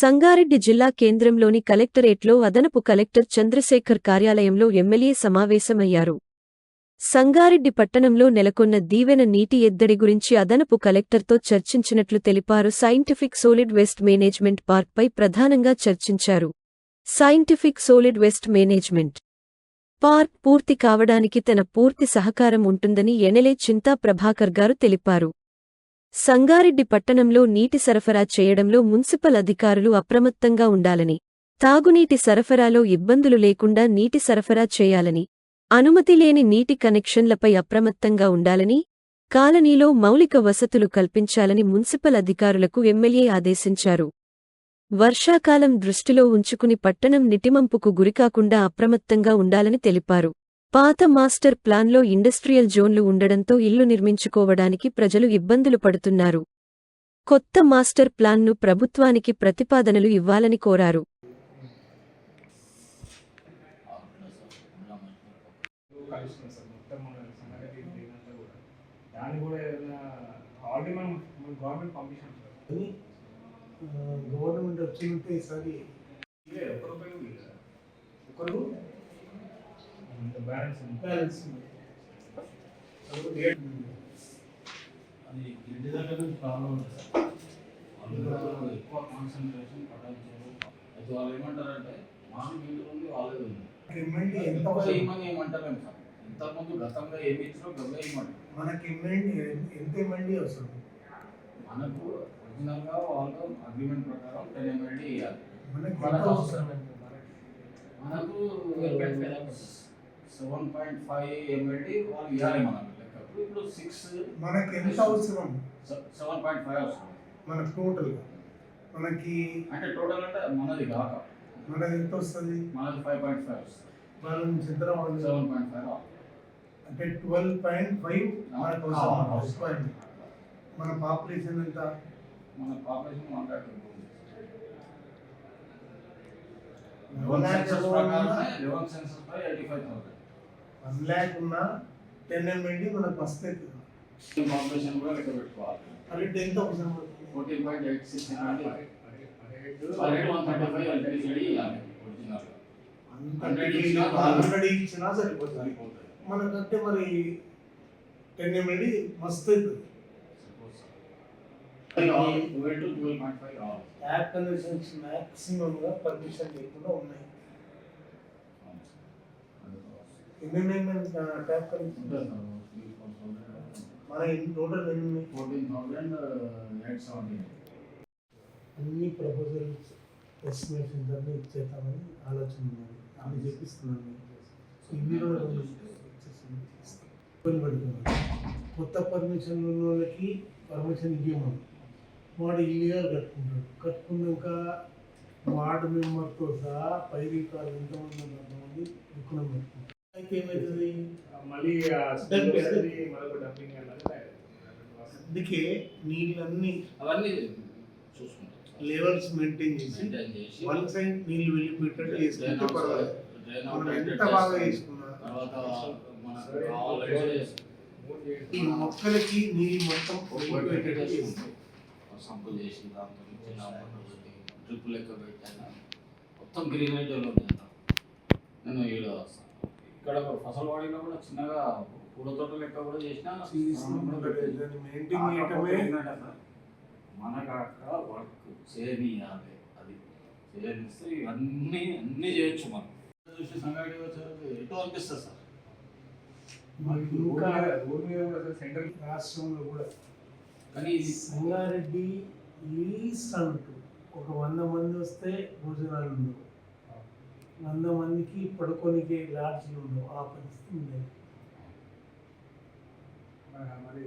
సంగారెడ్డి జిల్లా కేంద్రంలోని కలెక్టరేట్లో అదనపు కలెక్టర్ చంద్రశేఖర్ కార్యాలయంలో ఎమ్మెల్యే సమావేశమయ్యారు. సంగారెడ్డి పట్టణంలో నెలకొన్న దీవెన నీటి ఎద్దడి గురించి అదనపు కలెక్టర్తో చర్చించినట్లు తెలిపారు సైంటిఫిక్ సోలిడ్ వేస్ట్ మేనేజ్మెంట్ పార్క్పై ప్రధానంగా చర్చించారు. Scientific solid waste management park పూర్తి కావడానికి తన పూర్తి సహకారం ఉంటుందని ఎనెలే చింతా ప్రభాకర్ గారు తెలిపారు. సంగారెడ్డి పట్టణంలో నీటి సరఫరా చేయడంలో మున్సిపల్ అధికారులు అప్రమత్తంగా ఉండాలని తాగునీటి సరఫరాలో ఇబ్బందులు లేకుండా నీటి సరఫరా చేయాలని అనుమతి లేని నీటి కనెక్షన్లపై అప్రమత్తంగా ఉండాలని కాలనీలో మౌలిక వసతులు కల్పించాలని మున్సిపల్ అధికారులకు ఎమ్మెల్యే ఆదేశించారు. వర్షాకాలం దృష్టిలో ఉంచుకుని పట్టణం నిటిమంపుకు గురికాకుండా అప్రమత్తంగా ఉండాలని తెలిపారు. పాత మాస్టర్ ప్లాన్లో ఇండస్ట్రియల్ జోన్లు ఉండడంతో ఇల్లు నిర్మించుకోవడానికి ప్రజలు ఇబ్బందులు పడుతున్నారు. కొత్త మాస్టర్ ప్లాన్ను ప్రభుత్వానికి ప్రతిపాదనలు ఇవ్వాలని కోరారు. Government balance balance. అది ఇంటి దగ్గర ప్రాబ్లం ఉంటుంది సార్. వాళ్ళు ఎక్కువ కాన్సన్ట్రేషన్ పట్టించారు. అయితే వాళ్ళు ఏమంటారంటే మాకు వీళ్ళు ఉంది. వాళ్ళే ఉంది? చేయమని ఏమంటారేం సార్. ఇంతకుముందు గతంగా ఏమి ఇచ్చినో గవ్వే ఇవ్వమంటారు. మనకి ఎమ్మెల్యే ఎంత ఎమ్మెల్యే అవసరం? మనకు ఒరిజినల్గా వాళ్ళు అగ్రిమెంట్ ప్రకారం టెన్ ఎంఎల్డీ ఇవ్వాలి మనకి మనకు అవసరం? మనకు సెవెన్ పాయింట్ ఫైవ్ ఎంఎల్డీ వాళ్ళు ఇవ్వాలి మనకు లెక్కకు ఇప్పుడు సిక్స్ మనకి ఎంత అవసరం? సెవెన్ పాయింట్ ఫైవ్ వస్తుంది మన టోటల్ మనకి అంటే టోటల్ అంటే మనది కాక. మనది ఎంత వస్తుంది? మనది ఫైవ్ పాయింట్ ఫైవ్ వస్తుంది. వాళ్ళ నుంచి సెవెన్ పాయింట్ ఫైవ్ అంటే ట్వెల్వ్ పాయింట్ ఫైవ్ మనకు అవసరం. అవసరం. మన పాపులేషన్ ఎంత? మన population one lakh one lakh one lakh ఉన్న టెన్ ఎమ్మెల్యే మనకు వస్తే పాపులేషన్ కూడా లెక్క పెట్టుకోవాలి. అది టెన్త్ అవసరం fourteen point eight six rate one thirty five LTC ఇవ్వాలి ఒరిజినల్ హండ్రెడ్ ఇచ్చినా సరిపోతుంది. మనకంటే మరి టెన్ ఎమ్మెల్యే మస్తు అవుతుంది twelve to twelve point five రావాలి యాప్ కనెక్షన్స్ మ్యాక్సిమం గా పర్మిషన్ లేకుండా ఉన్నాయి. ఎన్ని ఉన్నాయి ట్యాప్ కనెక్షన్ మన టోటల్ ఎన్ని? ఫోర్టీన్ థౌసండ్ ఎయిట్ సెవెంటీ అన్ని ప్రపోజల్స్ ఎస్టిమేషన్స్ అన్ని ఇచ్చేద్దామని ఆలోచన ఉన్నది అన్ని చెప్పిస్తున్నాను. ఇవి కూడా రెండు ఇచ్చేసి ఇబ్బంది పడుతున్నాను. కొత్త పర్మిషన్ ఉన్న వాళ్ళకి పర్మిషన్ ఇవ్వమని వాడు ఇల్లీగల్ కట్టుకుంటాడు. కట్టుకున్నాక వార్డు మెంబర్తో సహా పై రీకాలు ఎంతమంది అంతమంది దుఃఖం పెట్టుకుంటారు అయితే ఏమవుతుంది మళ్ళీ అందుకే నీళ్ళన్నీ అవన్నీ చూసుకుంటాం. లెవెల్స్ మెయింటైన్ చేసి వన్ సైడ్ నీళ్ళు వెళ్ళిపోయేటట్టు చేసుకుంటే పర్వాలేదు. మనం ఎంత బాగా చేసుకున్నా ఈ మొక్కలకి నీళ్ళు మొత్తం వెళ్ళిపోయేటట్టు చేసుకుంటాం. సంపు చేసి దాంతో చిన్న డ్రిప్ లెక్క పెట్టాను. మొత్తం గ్రీనరీ డెవలప్ చేద్దాం నేను ఈడ ఇక్కడ ఫసల్వాడిలో కూడా చిన్నగా పూల తోట లెక్క కూడా చేసిన మనకు అక్కడ వర్క్ చేయనియాలి అది చేయనిస్తే ఇవన్నీ అన్నీ చేయొచ్చు మనం. చూసి సంగాడి వచ్చేది ఎటో అనిపిస్తుంది సార్ సెంట్రల్ రాష్ట్రంలో కూడా కానీ సంగారెడ్డి లీస్ట్ అంటూ ఒక వంద మంది వస్తే భోజనాలు ఉండవు. వంద మందికి పడుకోనికి లాడ్జ్లు ఉండవు. ఆ పరిస్థితి ఉండేది. మరి